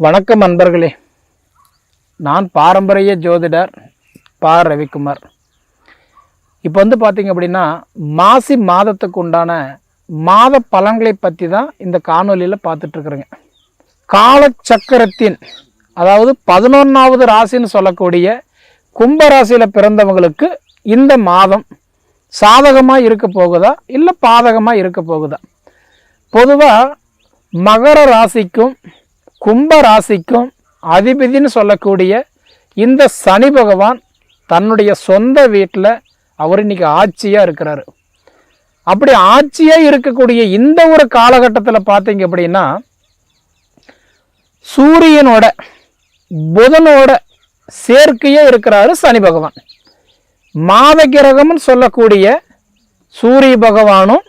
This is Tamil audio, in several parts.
வணக்கம் அன்பர்களே. நான் பாரம்பரிய ஜோதிடர் பா. ரவிக்குமார். இப்போ வந்து பார்த்தீங்க அப்படின்னா மாசி மாதத்துக்கு உண்டான மாத பலன்களை பற்றி தான் இந்த காணொலியில் பார்த்துட்ருக்குறேங்க காலச்சக்கரத்தின் அதாவது பதினொன்றாவது ராசின்னு சொல்லக்கூடிய கும்ப ராசியில் பிறந்தவங்களுக்கு இந்த மாதம் சாதகமாக இருக்க போகுதா? இல்லை பாதகமாக இருக்க போகுதா? பொதுவாக மகர ராசிக்கும் கும்ப ராசிக்கும் அதிபதினு சொல்லக்கூடிய இந்த சனி பகவான் தன்னுடைய சொந்த வீட்டில் அவர் இன்னைக்கு ஆட்சியாக இருக்கிறாரு. அப்படி ஆட்சியாக இருக்கக்கூடிய இந்த ஒரு காலகட்டத்தில் பார்த்தீங்க அப்படின்னா சூரியனோட புதனோட சேர்க்கையே இருக்கிறாரு சனி பகவான். மாத கிரகம்னு சொல்லக்கூடிய சூரிய பகவானும்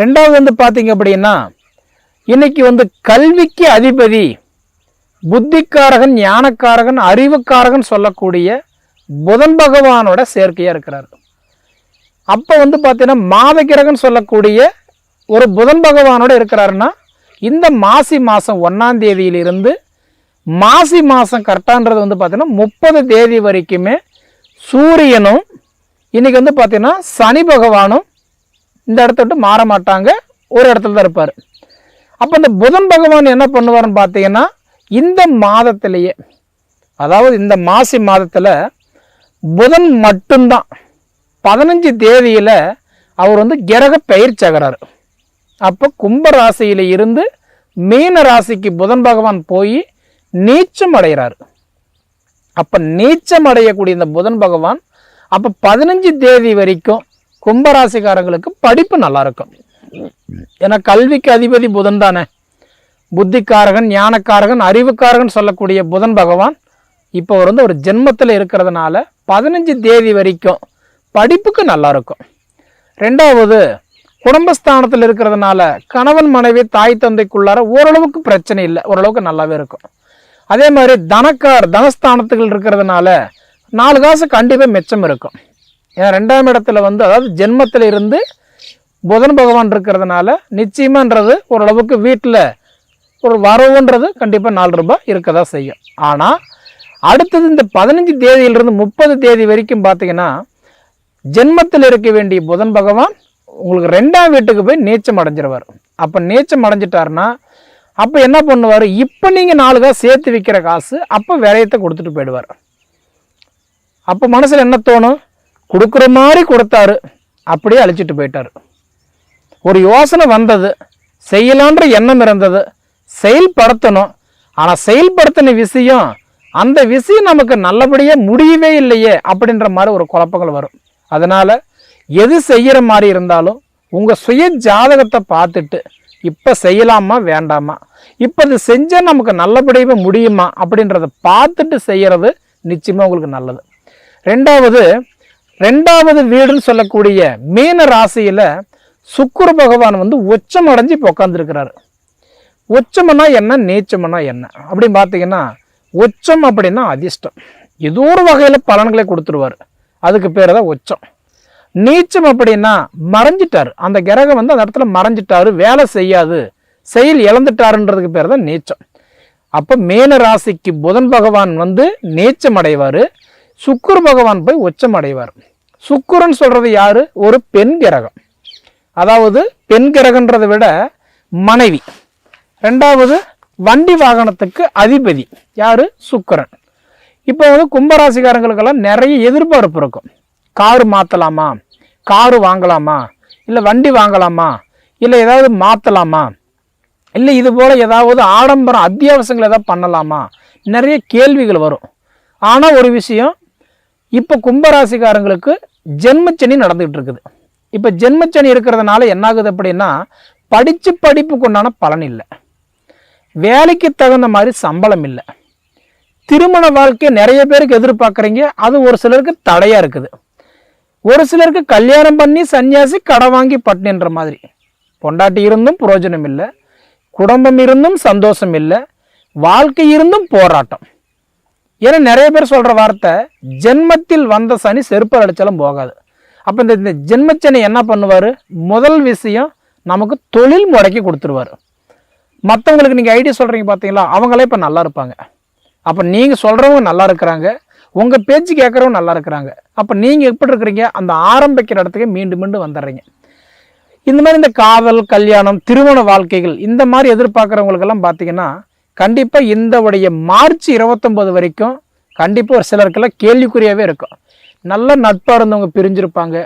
ரெண்டாவது வந்து பார்த்தீங்க அப்படின்னா இன்னைக்கு வந்து கல்விக்கு அதிபதி புத்திக்காரகன் ஞானக்காரகன் அறிவுக்காரகன் சொல்லக்கூடிய புதன் பகவானோட சேர்க்கையாக இருக்கிறார். அப்போ வந்து பார்த்தீங்கன்னா மாதகிரகன் சொல்லக்கூடிய ஒரு புதன் பகவானோட இருக்கிறாருன்னா இந்த மாசி மாதம் ஒன்றாம் தேதியிலிருந்து மாசி மாதம் கரெக்டான்றது வந்து பார்த்தீங்கன்னா முப்பது தேதி வரைக்குமே சூரியனும் இன்னைக்கு வந்து பார்த்தீங்கன்னா சனி பகவானும் இந்த இடத்த விட்டு மாற மாட்டாங்க ஒரு இடத்துல தான் இருப்பார். அப்போ இந்த புதன் பகவான் என்ன பண்ணுவார்னு பார்த்தீங்கன்னா இந்த மாதத்திலேயே அதாவது இந்த மாசி மாதத்தில் புதன் மட்டும்தான். பதினஞ்சு தேதியில் அவர் வந்து கிரக பயிற்சி ஆகிறார் அப்போ கும்ப ராசியில் இருந்து மீன ராசிக்கு புதன் பகவான் போய் நீச்சம் அடைகிறார். அப்போ நீச்சம் அடையக்கூடிய இந்த புதன் பகவான் அப்போ பதினஞ்சு தேதி வரைக்கும் கும்பராசிக்காரங்களுக்கு படிப்பு நல்லா இருக்கும். ஏன்னா கல்விக்கு அதிபதி புதன் தானே. புத்திக்காரகன் ஞானக்காரகன் அறிவுக்காரகன் சொல்லக்கூடிய புதன் பகவான் இப்போ அவர் வந்து ஒரு ஜென்மத்தில் இருக்கிறதுனால பதினஞ்சு தேதி வரைக்கும் படிப்புக்கு நல்லா இருக்கும். ரெண்டாவது குடும்பஸ்தானத்தில் இருக்கிறதுனால கணவன் மனைவி தாய் தந்தைக்குள்ளார ஓரளவுக்கு பிரச்சனை இல்லை. ஓரளவுக்கு நல்லாவே இருக்கும். அதே மாதிரி தனக்கார் தனஸ்தானத்துகள் இருக்கிறதுனால நாலு காசு கண்டிப்பாக மிச்சம் இருக்கும். ஏன்னா ரெண்டாம் இடத்துல வந்து அதாவது ஜென்மத்தில் இருந்து புதன் பகவான் இருக்கிறதுனால நிச்சயமான்றது ஓரளவுக்கு வீட்டில் ஒரு வரவுன்றது கண்டிப்பாக நாலு ரூபாய் இருக்க தான் செய்யும். ஆனால் அடுத்தது இந்த பதினஞ்சு தேதியிலிருந்து முப்பது தேதி வரைக்கும் பார்த்தீங்கன்னா ஜென்மத்தில் இருக்க வேண்டிய புதன் பகவான் உங்களுக்கு ரெண்டாம் வீட்டுக்கு போய் நீச்சம் அடைஞ்சிருவார். அப்போ நீச்சம் அடைஞ்சிட்டாருன்னா அப்போ என்ன பண்ணுவார்? இப்போ நீங்கள் நாலு சேர்த்து விற்கிற காசு அப்போ விரயத்தை கொடுத்துட்டு போயிடுவார். அப்போ மனசில் என்ன தோணும்? கொடுக்குற மாதிரி கொடுத்தாரு. அப்படியே அழிச்சிட்டு போயிட்டார். ஒரு யோசனை வந்தது. செய்யலான்ற எண்ணம் இருந்தது. செயல்படுத்தணும். ஆனால் செயல்படுத்தின விஷயம் அந்த விஷயம் நமக்கு நல்லபடியாக முடியவே இல்லையே அப்படின்ற மாதிரி ஒரு குழப்பங்கள் வரும். அதனால் எது செய்கிற மாதிரி இருந்தாலும் உங்கள் சுய ஜாதகத்தை பார்த்துட்டு இப்போ செய்யலாமா வேண்டாமா? இப்போ இது செஞ்சால் நமக்கு நல்லபடியாக முடியுமா? அப்படின்றத பார்த்துட்டு செய்கிறது நிச்சயமாக உங்களுக்கு நல்லது. ரெண்டாவது ரெண்டாவது வீடுன்னு சொல்லக்கூடிய மீன ராசியில் சுக்குர பகவான் வந்து உச்சம் அடைஞ்சு இப்போ உட்காந்துருக்கிறாரு உச்சம்னா என்ன நீச்சம்னா என்ன? அப்படின்னு பார்த்தீங்கன்னா உச்சம் அப்படின்னா அதிர்ஷ்டம். ஏதோ ஒரு வகையில் பலன்களை கொடுத்துருவார். அதுக்கு பேர் தான் உச்சம். நீச்சம் அப்படின்னா மறைஞ்சிட்டார். அந்த கிரகம் வந்து அந்த இடத்துல மறைஞ்சிட்டாரு வேலை செய்யாது செயல் இழந்துட்டாருன்றதுக்கு பேர் தான் நீச்சம். அப்போ மேன ராசிக்கு புதன் பகவான் வந்து நீச்சம் அடைவார். சுக்குர் பகவான் போய் உச்சம் அடைவார். சுக்குரன் சொல்கிறது யார்? ஒரு பெண் கிரகம். அதாவது பெண் கிரகன்றதை விட மனைவி. ரெண்டாவது வண்டி வாகனத்துக்கு அதிபதி. யார்? சுக்கரன். இப்போ வந்து கும்பராசிக்காரங்களுக்கெல்லாம் நிறைய எதிர்பார்ப்பு இருக்கும். காரு மாற்றலாமா காரு வாங்கலாமா? இல்லை வண்டி வாங்கலாமா? இல்லை ஏதாவது மாற்றலாமா இல்லை இது போல் ஏதாவது ஆடம்பரம் அத்தியாவசியங்கள் ஏதாவது பண்ணலாமா? நிறைய கேள்விகள் வரும். ஆனால் ஒரு விஷயம் இப்போ கும்பராசிக்காரங்களுக்கு ஜென்மச்சனி நடந்துகிட்டு இருக்குது. இப்போ ஜென்மச்சனி இருக்கிறதுனால என்ன ஆகுது அப்படின்னா படித்து படிப்புக்கு உண்டான பலன் இல்லை. வேலைக்கு தகுந்த மாதிரி சம்பளம் இல்லை. திருமண வாழ்க்கை நிறைய பேருக்கு எதிர்பார்க்குறீங்க. அது ஒரு சிலருக்கு தடையாக இருக்குது. ஒரு சிலருக்கு கல்யாணம் பண்ணி சன்னியாசி கடை வாங்கி பட்டினின்ற மாதிரி. பொண்டாட்டி இருந்தும் புரோஜனம் இல்லை. குடும்பம் இருந்தும் சந்தோஷம் இல்லை. வாழ்க்கை இருந்தும் போராட்டம். ஏன்னா நிறைய பேர் சொல்கிற வார்த்தை ஜென்மத்தில் வந்த சனி செருப்பல் அடித்தாலும் போகாது. அப்போ இந்த இந்த ஜென்மச்சனி என்ன பண்ணுவார்? முதல் விஷயம் நமக்கு தொழில் முடக்கி கொடுத்துருவார். மற்றவங்களுக்கு நீங்கள் ஐடியா சொல்கிறீங்க பார்த்தீங்களா அவங்களே இப்போ நல்லா இருப்பாங்க. அப்போ நீங்கள் சொல்கிறவங்க நல்லா இருக்கிறாங்க. உங்கள் பேச்சு கேட்குறவங்க நல்லா இருக்கிறாங்க. அப்போ நீங்கள் எப்படி இருக்கிறீங்க? அந்த ஆரம்பிக்கிற இடத்துக்கு மீண்டும் மீண்டும் வந்துடுறீங்க. இந்த மாதிரி இந்த காதல் கல்யாணம் திருமண வாழ்க்கைகள் இந்த மாதிரி எதிர்பார்க்குறவங்களுக்கெல்லாம் பார்த்தீங்கன்னா கண்டிப்பாக இந்த உடைய மார்ச் இருபத்தொம்போது வரைக்கும் கண்டிப்பாக ஒரு சிலருக்கெல்லாம் கேள்விக்குறியாகவே இருக்கும். நல்ல நட்பாக இருந்தவங்க பிரிஞ்சிருப்பாங்க.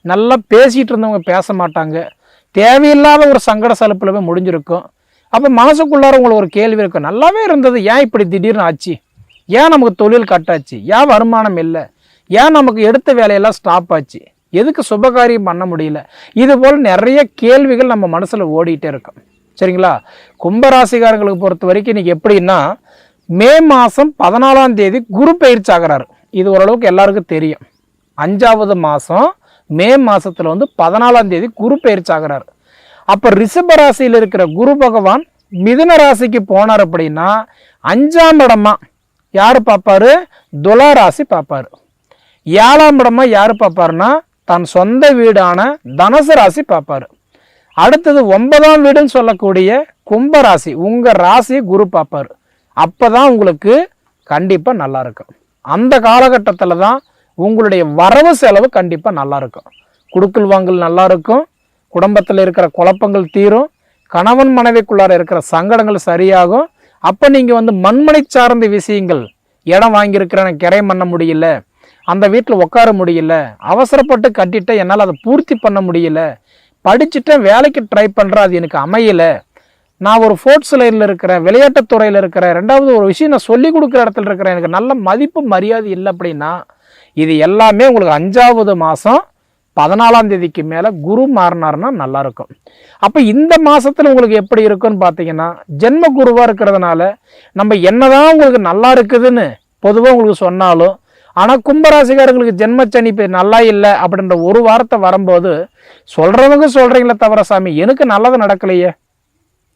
நல்லா பேசிகிட்டு இருந்தவங்க பேச மாட்டாங்க. தேவையில்லாத ஒரு சங்கட சலுப்பில் போய் முடிஞ்சிருக்கும். அப்போ மனசுக்குள்ளார உங்களுக்கு ஒரு கேள்வி இருக்கும். நல்லாவே இருந்தது. ஏன் இப்படி திடீர்னு ஆச்சு? ஏன் நமக்கு தொழில் கட்டாச்சு? ஏன் வருமானம் இல்லை? ஏன் நமக்கு எடுத்த வேலையெல்லாம் ஸ்டாப் ஆச்சு? எதுக்கு சுபகாரியம் பண்ண முடியல? இது போல் நிறைய கேள்விகள் நம்ம மனசில் ஓடிட்டே இருக்கும். சரிங்களா? கும்பராசிகாரங்களுக்கு பொறுத்த வரைக்கும் இன்னைக்கு எப்படின்னா மே மாதம் பதினாலாம் தேதி குரு பயிற்சி ஆகிறாரு. இது ஓரளவுக்கு எல்லாருக்கும் தெரியும். அஞ்சாவது மாதம் மே மாதத்தில் வந்து பதினாலாம் தேதி குரு பயிற்சி ஆகிறார் அப்போ ரிஷப ராசியில் இருக்கிற குரு பகவான் மிதுன ராசிக்கு போனார் அப்படின்னா அஞ்சாம் இடமா யார் பார்ப்பாரு? துலா ராசி பார்ப்பாரு. ஏழாம் இடமா யார் பார்ப்பாருன்னா தன் சொந்த வீடான தனுசு ராசி பார்ப்பாரு. அடுத்தது ஒன்பதாம் வீடுன்னு சொல்லக்கூடிய கும்ப ராசி உங்கள் ராசி குரு பார்ப்பாரு. அப்போ தான் உங்களுக்கு கண்டிப்பாக நல்லாயிருக்கும் அந்த காலகட்டத்தில் தான் உங்களுடைய வரவு செலவு கண்டிப்பாக நல்லா இருக்கும். குடுக்கல் வாங்கல் நல்லா இருக்கும். குடும்பத்தில் இருக்கிற குழப்பங்கள் தீரும். கணவன் மனைவிக்குள்ளார இருக்கிற சங்கடங்கள் சரியாகும். அப்போ நீங்கள் வந்து மண்மனை சார்ந்த விஷயங்கள் இடம் வாங்கியிருக்கிறேன் கிரை பண்ண முடியல அந்த வீட்டில் உட்கார முடியல அவசரப்பட்டு கட்டிட்டேன் என்னால் அதை பூர்த்தி பண்ண முடியல படிச்சுட்டேன் வேலைக்கு ட்ரை பண்ணுறேன் அது எனக்கு அமையலை நான் ஒரு ஃபோர்ட்ஸ் லைனில் இருக்கிறேன் விளையாட்டுத் துறையில் இருக்கிறேன் ரெண்டாவது ஒரு விஷயம் நான் சொல்லிக் கொடுக்குற இடத்துல இருக்கிறேன். எனக்கு நல்ல மதிப்பு மரியாதை இல்லை அப்படின்னா இது எல்லாமே உங்களுக்கு அஞ்சாவது மாதம் பதினாலாம் தேதிக்கு மேலே குரு மாறினார்னா நல்லாயிருக்கும் அப்போ இந்த மாதத்தில் உங்களுக்கு எப்படி இருக்குன்னு பார்த்தீங்கன்னா ஜென்ம குருவாக இருக்கிறதுனால நம்ம என்னதான் உங்களுக்கு நல்லா இருக்குதுன்னு பொதுவாக உங்களுக்கு சொன்னாலும் ஆனால் கும்பராசிக்காரங்களுக்கு ஜென்மச்சனி இப்போ நல்லா இல்லை அப்படின்ற ஒரு வார்த்தை வரும்போது சொல்கிறவங்க சொல்கிறீங்களே தவிர சாமி எனக்கு நல்லது நடக்கலையே.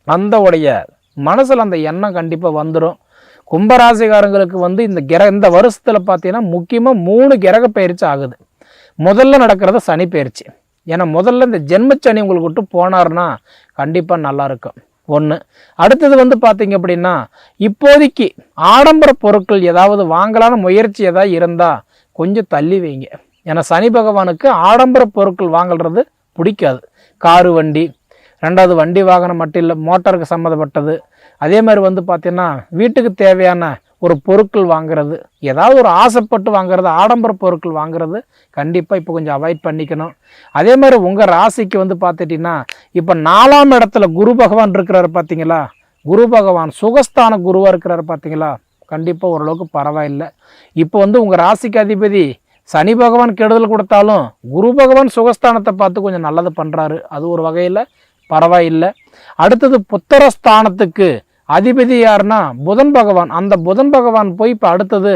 அந்த உடைய மனசில் அந்த எண்ணம் கண்டிப்பாக வந்துடும் கும்பராசிகாரங்களுக்கு வந்து இந்த கிர இந்த வருஷத்தில் பார்த்தீங்கன்னா முக்கியமாக மூணு கிரக பயிற்சி ஆகுது. முதல்ல நடக்கிறது சனி பயிற்சி. ஏன்னா முதல்ல இந்த ஜென்மச்சனி உங்களுக்கு விட்டு போனார்னா கண்டிப்பாக நல்லாயிருக்கும் ஒன்று அடுத்தது வந்து பார்த்தீங்க அப்படின்னா இப்போதைக்கு ஆடம்பர பொருட்கள் ஏதாவது வாங்கலான முயற்சி ஏதாவது இருந்தால் கொஞ்சம் தள்ளி வைங்க. ஏன்னா சனி பகவானுக்கு ஆடம்பர பொருட்கள் வாங்குறது பிடிக்காது. காரு வண்டி ரெண்டாவது வண்டி வாகனம் மட்டும் இல்லை மோட்டருக்கு சம்மந்தப்பட்டது. அதே மாதிரி வந்து பார்த்தீங்கன்னா வீட்டுக்கு தேவையான ஒரு பொருட்கள் வாங்குறது ஏதாவது ஒரு ஆசைப்பட்டு வாங்குறது ஆடம்பர பொருட்கள் வாங்குறது கண்டிப்பாக இப்போ கொஞ்சம் அவாய்ட் பண்ணிக்கணும். அதே மாதிரி உங்கள் ராசிக்கு வந்து பார்த்துட்டிங்கன்னா இப்போ நாலாம் இடத்துல குரு பகவான் இருக்கிறாரு பார்த்தீங்களா குரு பகவான் சுகஸ்தான குருவாக இருக்கிறாரு பார்த்தீங்களா கண்டிப்பாக ஓரளவுக்கு பரவாயில்லை. இப்போ வந்து உங்கள் ராசிக்கு அதிபதி சனி பகவான் கெடுதல் கொடுத்தாலும் குரு பகவான் சுகஸ்தானத்தை பார்த்து கொஞ்சம் நல்லது பண்ணுறாரு அது ஒரு வகையில் பரவாயில்லை. அடுத்தது புத்திரஸ்தானத்துக்கு அதிபதி யாருன்னா புதன் பகவான். அந்த புதன் பகவான் போய் இப்போ அடுத்தது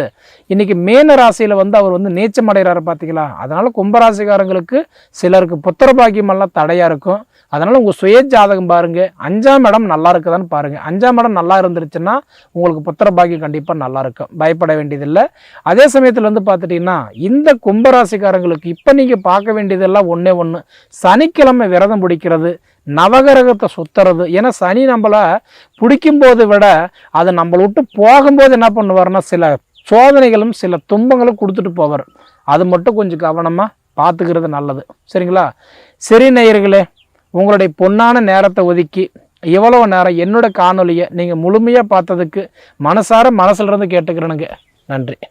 இன்னைக்கு மேன ராசியில் வந்து அவர் வந்து நீச்சம் அடைகிறாரு பார்த்தீங்களா அதனால கும்பராசிக்காரங்களுக்கு சிலருக்கு புத்திர பாக்கியமெல்லாம் தடையாக இருக்கும். அதனால் உங்கள் சுய ஜாதகம் பாருங்கள் அஞ்சாம் இடம் நல்லா இருக்குதான்னு பாருங்கள் அஞ்சாம் இடம் நல்லா இருந்துருச்சுன்னா உங்களுக்கு புத்திர பாக்கியம் கண்டிப்பாக நல்லா இருக்கும். பயப்பட வேண்டியதில்லை. அதே சமயத்தில் வந்து பார்த்துட்டிங்கன்னா இந்த கும்பராசிக்காரங்களுக்கு இப்போ நீங்கள் பார்க்க வேண்டியதெல்லாம் ஒன்றே ஒன்று சனிக்கிழமை விரதம் பிடிக்கிறது நவகிரகத்தை சுத்துறது. ஏன்னா சனி நம்மளை பிடிக்கும்போது விட அது நம்மளை விட்டு போகும்போது என்ன பண்ணுவார்னா சில சோதனைகளும் சில துன்பங்களும் கொடுத்துட்டு போவார். அது மட்டும் கொஞ்சம் கவனமாக பார்த்துக்கிறது நல்லது. சரிங்களா? சரி நேயர்களே உங்களுடைய பொன்னான நேரத்தை ஒதுக்கி இவ்வளோ நேரம் என்னோட காணொலியை நீங்கள் முழுமையாக பார்த்ததுக்கு மனசார மனசுலேருந்து கேட்டுக்கிறனுங்க கேட்டுக்கிறேனுங்க. நன்றி.